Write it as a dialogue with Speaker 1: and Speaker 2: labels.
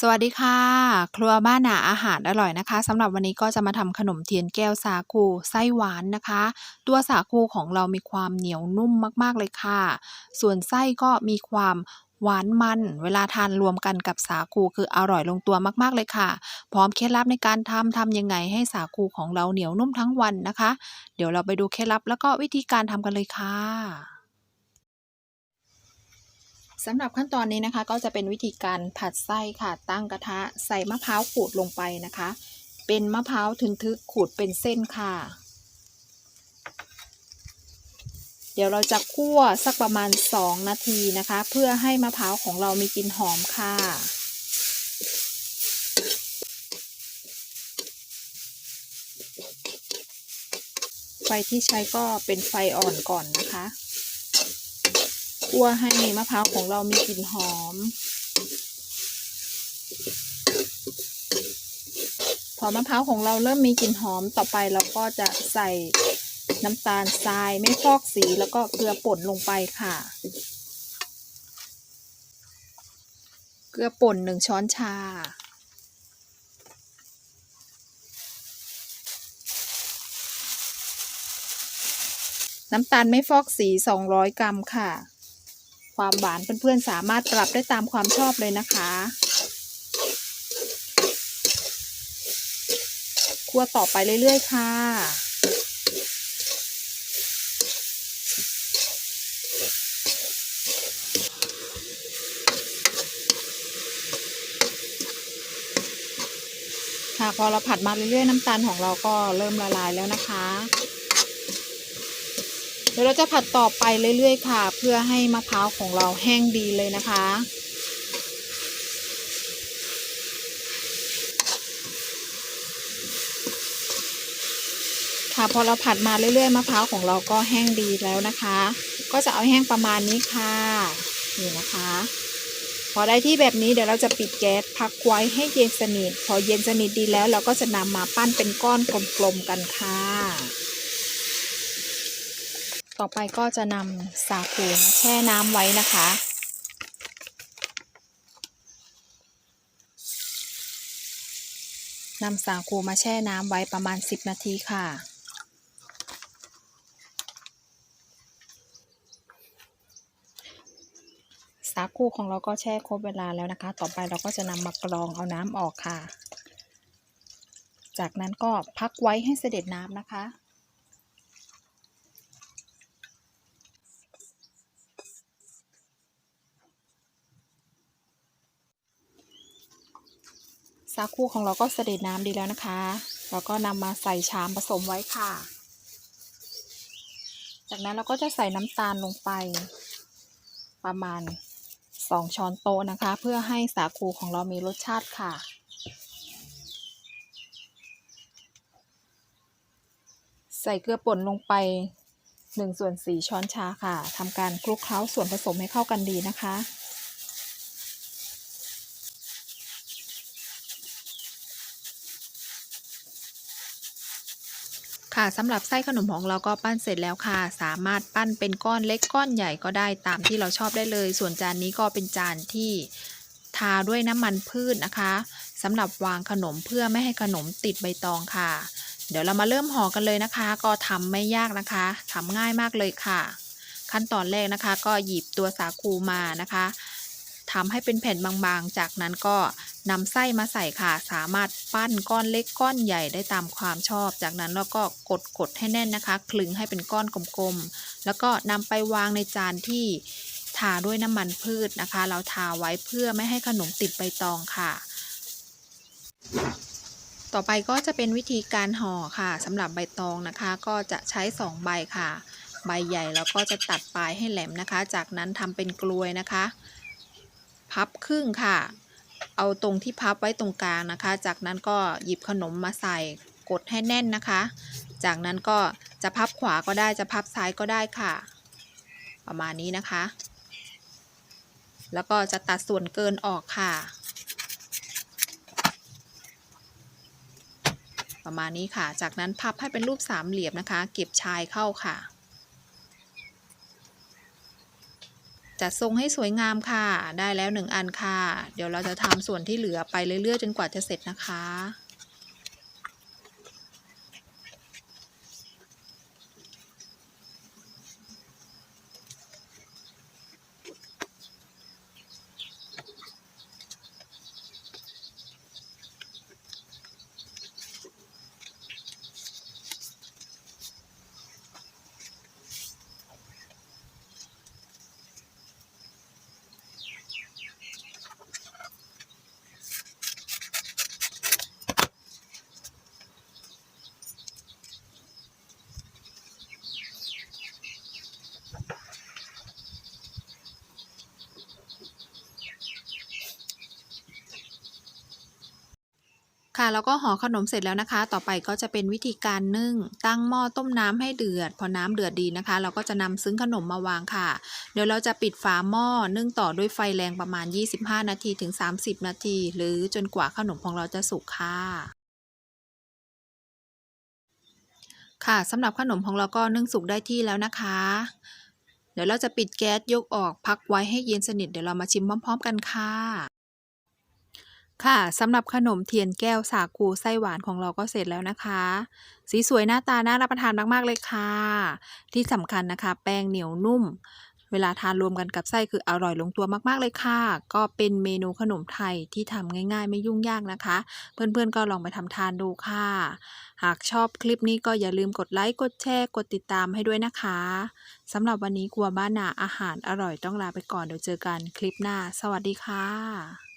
Speaker 1: สวัสดีค่ะ ครัวบ้านนาอาหารอร่อยนะคะสำหรับวันนี้ก็จะมาทำขนมเทียนแก้วสาคูไส้หวานนะคะ ตัวสาคูของเรามีความเหนียวนุ่มมากๆเลยค่ะ ส่วนไส้ก็มีความหวานมัน เวลาทานรวมกันกับสาคูคืออร่อยลงตัวมากๆเลยค่ะ พร้อมเคล็ดลับในการทำทำยังไงให้สาคูของเราเหนียวนุ่มทั้งวันนะคะ เดี๋ยวเราไปดูเคล็ดลับแล้วก็วิธีการทำกันเลยค่ะ สำหรับขั้นตอนนี้นะคะ ก็จะเป็นวิธีการผัดไส้ค่ะ ตั้งกระทะใส่มะพร้าวขูดลงไปนะคะ เป็นมะพร้าวทึนทึกขูดเป็นเส้นค่ะ เดี๋ยวเราจะคั่วสักประมาณ 2 นาทีนะคะ เพื่อให้มะพร้าวของเรามีกลิ่นหอมค่ะไฟที่ใช้ก็เป็นไฟอ่อนก่อนนะคะ คั่วให้มะพร้าวของเรามีกลิ่นหอม พอมะพร้าวของเราเริ่มมีกลิ่นหอมต่อไปเราก็จะใส่น้ำตาลทรายไม่ฟอกสีแล้วก็เกลือป่นลงไปค่ะ เกลือป่นหนึ่งช้อนชา น้ำตาลไม่ฟอกสี 200 กรัมค่ะ ความหวานเพื่อนๆสามารถปรับได้ตามความชอบเลยนะคะคั่วต่อไปเรื่อยๆค่ะค่ะพอเราผัดมาเรื่อยๆ น้ำตาลของเราก็เริ่มละลายแล้วนะคะ เดี๋ยวเราจะผัดต่อไปเรื่อยๆค่ะ เพื่อให้มะพร้าวของเราแห้งดีเลยนะคะ ค่ะพอเราผัดมาเรื่อยๆมะพร้าวของเราก็แห้งดีแล้วนะคะ ก็จะเอาแห้งประมาณนี้ค่ะนี่นะคะ พอได้ที่แบบนี้เดี๋ยวเราจะปิดแก๊สพักไว้ให้เย็นสนิท พอเย็นสนิทดีแล้วเราก็จะนำมาปั้นเป็นก้อนกลมๆกันค่ะ ต่อไปก็จะนำสาคูมาแช่น้ำไว้นะคะ นำสาคูมาแช่น้ำไว้ประมาณ 10 นาทีค่ะ สาคูของเราก็แช่ครบเวลาแล้วนะคะ ต่อไปเราก็จะนำมากรองเอาน้ำออกค่ะ จากนั้นก็พักไว้ให้เสด็จน้ำนะคะ สาคูของเราก็เสด็จน้ำดีแล้วนะคะเราก็นำมาใส่ชามผสมไว้ค่ะ จากนั้นเราก็จะใส่น้ำตาลลงไป ประมาณ 2 ช้อนโต๊ะนะคะ เพื่อให้สาคูของเรามีรสชาติค่ะใส่เกลือป่นลงไป1ส่วน4ช้อนชาค่ะทำการคลุกเคล้าส่วนผสมให้เข้ากันดีนะคะ ค่ะสำหรับไส้ขนมของเราก็ปั้นเสร็จแล้วค่ะ สามารถปั้นเป็นก้อนเล็กก้อนใหญ่ก็ได้ตามที่เราชอบได้เลย ส่วนจานนี้ก็เป็นจานที่ทาด้วยน้ำมันพืชนะคะสำหรับวางขนมเพื่อไม่ให้ขนมติดใบตองค่ะ เดี๋ยวเรามาเริ่มห่อกันเลยนะคะ ก็ทำไม่ยากนะคะทำง่ายมากเลยค่ะ ขั้นตอนแรกนะคะ ก็หยิบตัวสาคูมานะคะทำให้เป็นแผ่นบางๆ จากนั้นก็ นำไส้มาใส่ค่ะ สามารถปั้นก้อนเล็กก้อนใหญ่ได้ตามความชอบ จากนั้นเราก็กดกดให้แน่นนะคะ คลึงให้เป็นก้อนกลมๆ แล้วก็นำไปวางในจานที่ทาด้วยน้ำมันพืชนะคะ เราทาไว้เพื่อไม่ให้ขนมติดใบตองค่ะ ต่อไปก็จะเป็นวิธีการห่อค่ะสำหรับใบตองนะคะ ก็จะใช้ 2 ใบค่ะ ใบใหญ่แล้วก็จะตัดปลายให้แหลมนะคะ จากนั้นทำเป็นกลวยนะคะ พับครึ่งค่ะ เอาตรงที่พับไว้ตรงกลางนะคะ จากนั้นก็หยิบขนมมาใส่กดให้แน่นนะคะ จากนั้นก็จะพับขวาก็ได้จะพับซ้ายก็ได้ค่ะ ประมาณนี้นะคะ แล้วก็จะตัดส่วนเกินออกค่ะ ประมาณนี้ค่ะ จากนั้นพับให้เป็นรูปสามเหลี่ยมนะคะ เก็บชายเข้าค่ะ จัดทรงให้สวยงามค่ะ ได้แล้วหนึ่งอันค่ะ เดี๋ยวเราจะทำส่วนที่เหลือไปเรื่อยๆ จนกว่าจะเสร็จนะคะ ค่ะแล้วก็ห่อขนมเสร็จแล้วนะคะ ต่อไปก็จะเป็นวิธีการนึ่ง ตั้งหม้อต้มน้ำให้เดือด พอน้ำเดือดดีนะคะ เราก็จะนำซึ้งขนมมาวางค่ะ เดี๋ยวเราจะปิดฝาหม้อนึ่งต่อด้วยไฟแรงประมาณ 25 นาทีถึง 30 นาที หรือจนกว่าขนมของเราจะสุกค่ะค่ะสำหรับขนมของเราก็นึ่งสุกได้ที่แล้วนะคะ เดี๋ยวเราจะปิดแก๊สยกออกพักไว้ให้เย็นสนิทเดี๋ยวเรามาชิมพร้อม ๆ กันค่ะ ค่ะสำหรับขนมเทียนแก้วสาคูไส้หวานของเราก็เสร็จแล้วนะคะ สีสวยหน้าตาน่ารับประทานมากๆเลยค่ะ ที่สำคัญนะคะ แป้งเหนียวนุ่ม เวลาทานรวมกันกับไส้คืออร่อยลงตัวมากๆเลยค่ะ ก็เป็นเมนูขนมไทยที่ทำง่าย ๆ ไม่ยุ่งยากนะคะ เพื่อนๆก็ลองไปทำทานดูค่ะ หากชอบคลิปนี้ก็อย่าลืมกดไลค์กดแชร์กดติดตามให้ด้วยนะคะสำหรับวันนี้ครัวบ้านนาอาหารอร่อยต้องลาไปก่อนเดี๋ยวเจอกันคลิปหน้า สวัสดีค่ะ